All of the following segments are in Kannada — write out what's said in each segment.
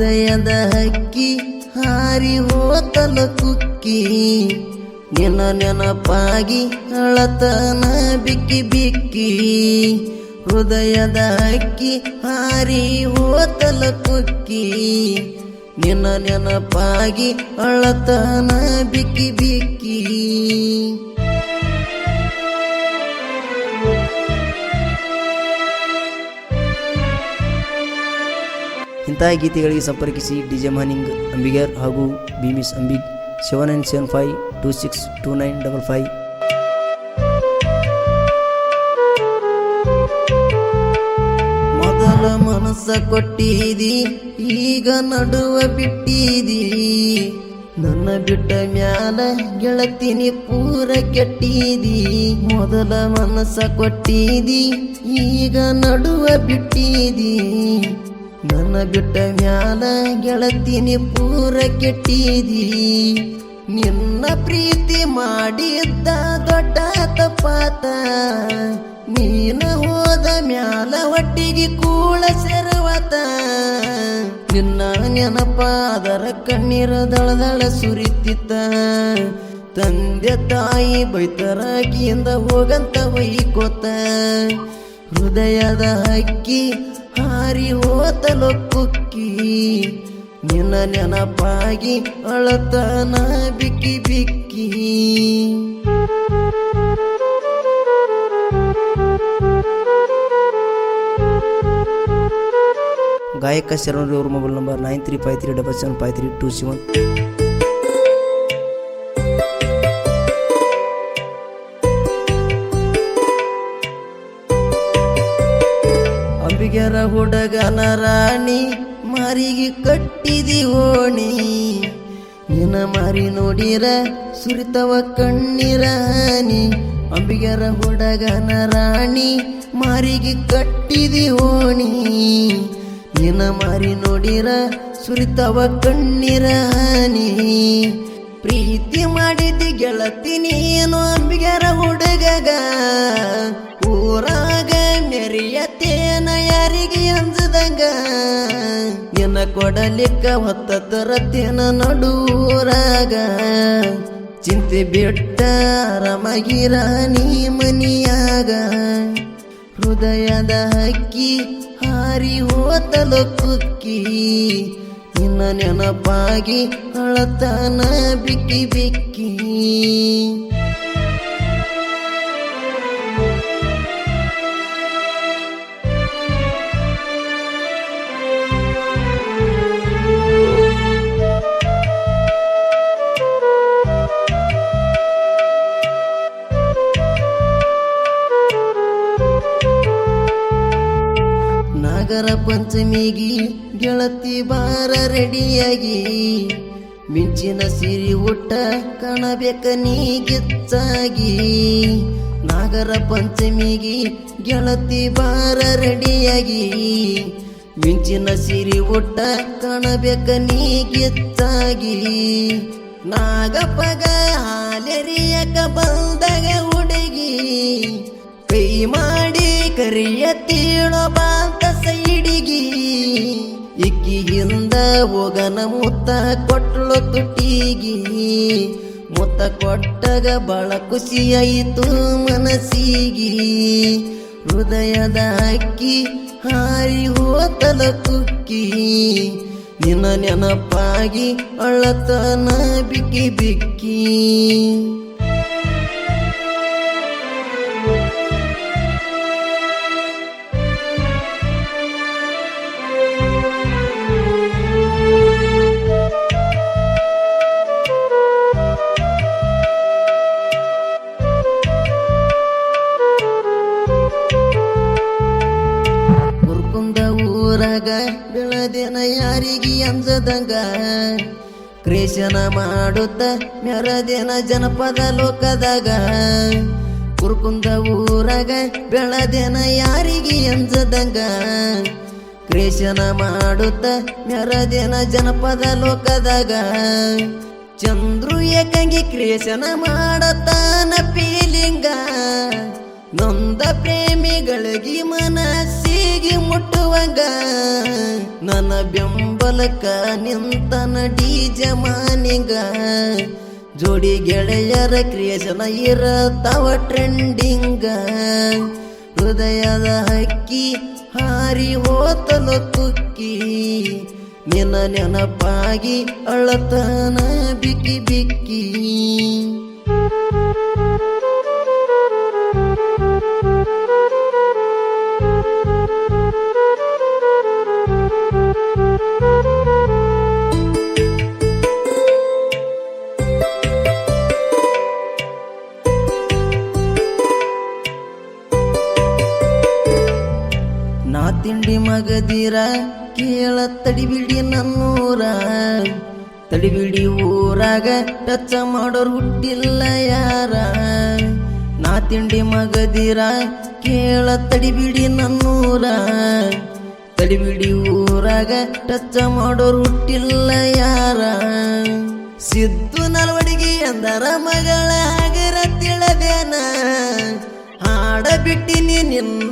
ಹೃದಯದ ಹಕ್ಕಿ ಹಾರಿ ಹೋತಲ ಕುಕ್ಕಿ. ನಿನ್ನ ನೆನಪಾಗಿ ಅಳತನ ಬಿಕ್ಕಿ ಬಿಕ್ಕಿ. ಹೃದಯದ ಹಕ್ಕಿ ಹಾರಿ ಹೋತಲ ಕುಕ್ಕಿ. ನಿನ್ನ ನೆನಪಾಗಿ ಅಳತನ ಬಿಕ್ಕಿ ಬಿಕ್ಕಿ. ಇಂತಹ ಗೀತೆಗಳಿಗೆ ಸಂಪರ್ಕಿಸಿ ಡಿಜೆ ಮಾನಿಂಗ್ ಅಂಬಿಗರ್ ಹಾಗೂ ಬಿಮಿಸ್ Ambig seven nine seven five two six two nine double five. ಮೊದಲ ಮನಸ್ಸ ಕೊಟ್ಟಿದಿ, ಈಗ ನಡುವ ಬಿಟ್ಟಿದಿ. ನನ್ನ ಬಿಟ್ಟ ಮ್ಯಾಲ ಗೆಳತಿನಿ ಪೂರ ಕೆಟ್ಟಿದಿ. ಮೊದಲ ಮನಸ್ಸ ಕೊಟ್ಟಿದಿ, ಈಗ ನಡುವ ಬಿಟ್ಟಿದಿ. ನನ್ನ ಬಿಟ್ಟ ಮ್ಯಾಲ ಗೆಳತಿನಿ ಪೂರ ಕೆಟ್ಟಿದಿ. ನಿನ್ನ ಪ್ರೀತಿ ಮಾಡಿದ್ದ ದೊಡ್ಡ ತಪ್ಪಾತ ನೀನ ಹೋದ ಮ್ಯಾಲ ಒಟ್ಟಿಗೆ ಕೂಳ ಸೆರವತ. ನಿನ್ನ ನೆನಪಾದರ ಕಣ್ಣೀರ ದಳದಳ ಸುರಿತಿತ್ತ. ತಂದೆ ತಾಯಿ ಬೈತರಾಗಿಯಿಂದ ಹೋಗಂತ ವೈಕೋತ. ಹೃದಯದ ಹಕ್ಕಿ ಹಾರಿ ಓತಲು ಕುಕ್ಕಿ ನಿನ್ನ ನೆನಪಾಗಿ ಅಳತನ ಬಿಕ್ಕಿ ಬಿಕ್ಕಿ. ಗಾಯಕ ಶರಣರು ಇವ್ರ mobile number nine three five three double seven five three two seven. ಅಂಬಿಗರ ಹುಡುಗನ ರಾಣಿ, ಮಾರಿಗೆ ಕಟ್ಟಿದಿ ಓಣಿ. ನಿನ ಮಾರಿ ನೋಡಿರ ಸುರಿತವ ಕಣ್ಣೀರ ಹನಿ. ಅಂಬಿಗರ ಹುಡುಗನ ರಾಣಿ, ಮಾರಿಗೆ ಕಟ್ಟಿದಿ ಓಣಿ. ನಿನ ಮಾರಿ ನೋಡಿರ ಸುರಿತವ ಕಣ್ಣೀರ ಹನಿ. ಪ್ರೀತಿ ಮಾಡಿದಿ ಗೆಳತಿ ಅಂಜದಂಗ ನಿನ್ನ ಕೊಡಲಿಕ್ಕ ಹೊತ್ತ ತರತೇನ ನಡೂರಾಗ ಚಿಂತೆ ಬಿಟ್ಟ ರಮಗಿರ ನೀ ಮನಿಯಾಗ. ಹೃದಯದ ಹಕ್ಕಿ ಹಾರಿ ಹೋತಲ ಕುಕ್ಕಿ. ನಿನ್ನ ನೆನಪಾಗಿ ಅಳತನ ಬಿಕ್ಕಿ ಬಿಕ್ಕಿ. ಪಂಚಮಿಗಿ ಗೆಳತಿ ಬಾರ ರೆಡಿಯಾಗಿ, ಮಿಂಚಿನ ಸಿರಿ ಊಟ ಕಾಣಬೇಕ ನೀ ಗಿಚ್ಚಾಗಿ. ನಾಗರ ಪಂಚಮಿಗಿ ಗೆಳತಿ ಬಾರ ರೆಡಿಯಾಗಿ, ಮಿಂಚಿನ ಸಿರಿ ಊಟ ಕಾಣಬೇಕ ನೀ ಗಿಚ್ಚಾಗಿ. ನಾಗಪಗ ಹಾಲೆರಿಯಕ ಬಂದಾಗ ಹುಡುಗಿ, ಕೈ ಮಾಡಿ ಕರಿಯ ತೀಳೋ ಬಾಂತ ಸೈಡಿಗಿ ಇಕ್ಕಿಯಿಂದ ಹೋಗನ ಮುತ್ತ ಕೊಟ್ಲು ತುಟಿಗಿ. ಮುತ್ತ ಕೊಟ್ಟಗ ಬಹಳ ಖುಷಿಯಾಯಿತು ಮನಸ್ಸಿಗಿ. ಹೃದಯದ ಅಕ್ಕಿ ಹಾರಿ ಹೋತಲ ಕುಕ್ಕಿ. ನಿನ್ನ ನೆನಪಾಗಿ ಅಳತನ ಬಿಕ್ಕಿ ಬಿಕ್ಕಿ. ಊರಾಗ ಬೆಳದಿನ ಯಾರಿಗೆ ಅಂಜದಂಗ. ಕ್ರೇಶನ ಮಾಡುತ್ತ ಮೆರದಿನ ಜನಪದ ಲೋಕದಾಗ. ಕುರ್ಕುಂದ ಊರಾಗ ಬೆಳದಿನ ಯಾರಿಗೆ ಅಂಜದಂಗ. ಕ್ರೇಶನ ಮಾಡುತ್ತ ಮೆರದಿನ ಜನಪದ ಲೋಕದಾಗ. ಚಂದ್ರು ಏಕಂಗಿ ಕ್ರೇಶನ ಮಾಡತಾನ ಪೀಲಿಂಗ ನೊಂದ ಪ್ರೇಮಿಗಳಿಗೆ ಮನಸ್ಸಿಗೆ ಮುಟ್ಟುವಾಗ ನನ್ನ ಬೆಂಬಲಕ ನಿಂತನ ಡಿ ಜಮಾನಿಗ. ಜೋಡಿ ಗೆಳೆಯರ ಕ್ರಿಯೇಷನ್ ಇರತಾವ ಟ್ರೆಂಡಿಂಗ ಹೃದಯದ ಹಕ್ಕಿ ಹಾರಿ ಹೋತಲು ತುಕ್ಕಿ. ನಿನ್ನ ನೆನಪಾಗಿ ಅಳತನ ಬಿಕ್ಕಿ ಬಿಕ್ಕಿ. ತಿಂಡಿ ಮಗದಿರ ಕೇಳ ತಡಿಬಿಡಿ ನನ್ನೂರ. ತಡಿಬಿಡಿ ಊರಾಗ ಟಚ್ ಮಾಡೋರು ಹುಟ್ಟಿಲ್ಲ ಯಾರ. ನಾ ತಿಂಡಿ ಮಗದಿರ ಕೇಳ ತಡಿಬಿಡಿ ನನ್ನೂರ. ತಡಿಬಿಡಿ ಊರಾಗ ಟಚ್ ಮಾಡೋರು ಹುಟ್ಟಿಲ್ಲ ಯಾರ. ಸಿದ್ದು ನಲ್ವಡಿಗೆ ಅಂದರ ಮಗಳ ಆಗರ ತಿಳದೇನ ಹಾಡ ನಿನ್ನ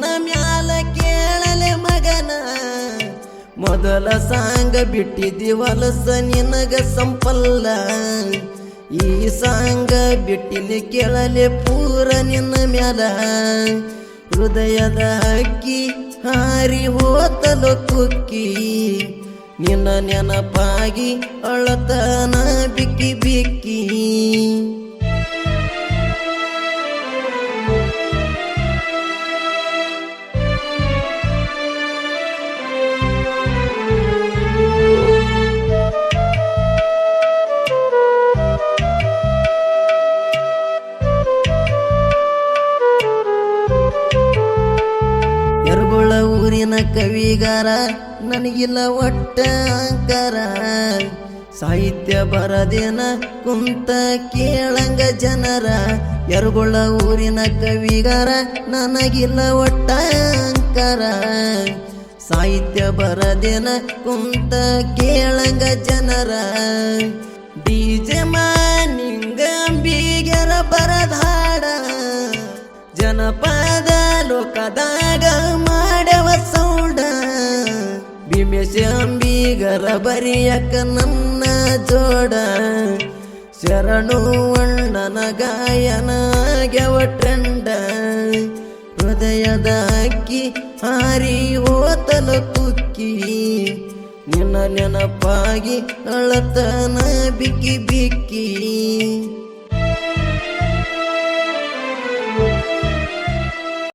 ಮೊದಲ ಸಾಂಗ ಬಿಟ್ಟಿದ್ದಿ ವಲಸ ನಿನಗ ಸಂಪಲ್ಲ. ಈ ಸಾಂಗ ಬಿಟ್ಟಿನಿ ಕೇಳಲೆ ಪೂರ ನಿನ್ನ ಮ್ಯಾಲ. ಹೃದಯದ ಅಕ್ಕಿ ಹಾರಿ ಹೋತಲು ಕುಕ್ಕಿ. ನಿನ್ನ ನೆನಪಾಗಿ ಅಳತನ ಬಿಕ್ಕಿ ಬಿಕ್ಕಿ. ಯರ್ಗೊಳ ಊರಿನ ಕವಿಗಾರ, ನನಗಿಲ್ಲ ಒಟ್ಟ ಅಂಕಾರ. ಸಾಹಿತ್ಯ ಬರದೇನ ಕುಂತ ಕೇಳಂಗ ಜನರ. ಯರ್ಗೊಳ ಊರಿನ ಕವಿಗಾರ, ನನಗಿಲ್ಲ ಒಟ್ಟ ಅಂಕಾರ. ಸಾಹಿತ್ಯ ಬರದೇನ ಕುಂತ ಕೇಳಂಗ ಜನರ. ಡಿಜೆ ಮಾನಿಂಗ ಬೀಗರ ಬರದಾಡ. ಜನಪದ ಲೋಕದಾಗ ಮಾಡವ ಸೌಂಡ. ಭೀಮೇಶ ಅಂಬಿಗರ ಬರಿಯಕ ನನ್ನ ಜೋಡ. ಶರಣು ಅಣ್ಣನ ಗಾಯನ ಟ್ರೆಂಡ. ಹೃದಯದ ಅಕ್ಕಿ ಹಾರಿ ಹೋತಲ ಕುಕ್ಕಿ ನಿನ್ನ ನೆನಪಾಗಿ ಅಳತನ ಬಿಕ್ಕಿ ಬಿಕ್ಕಿ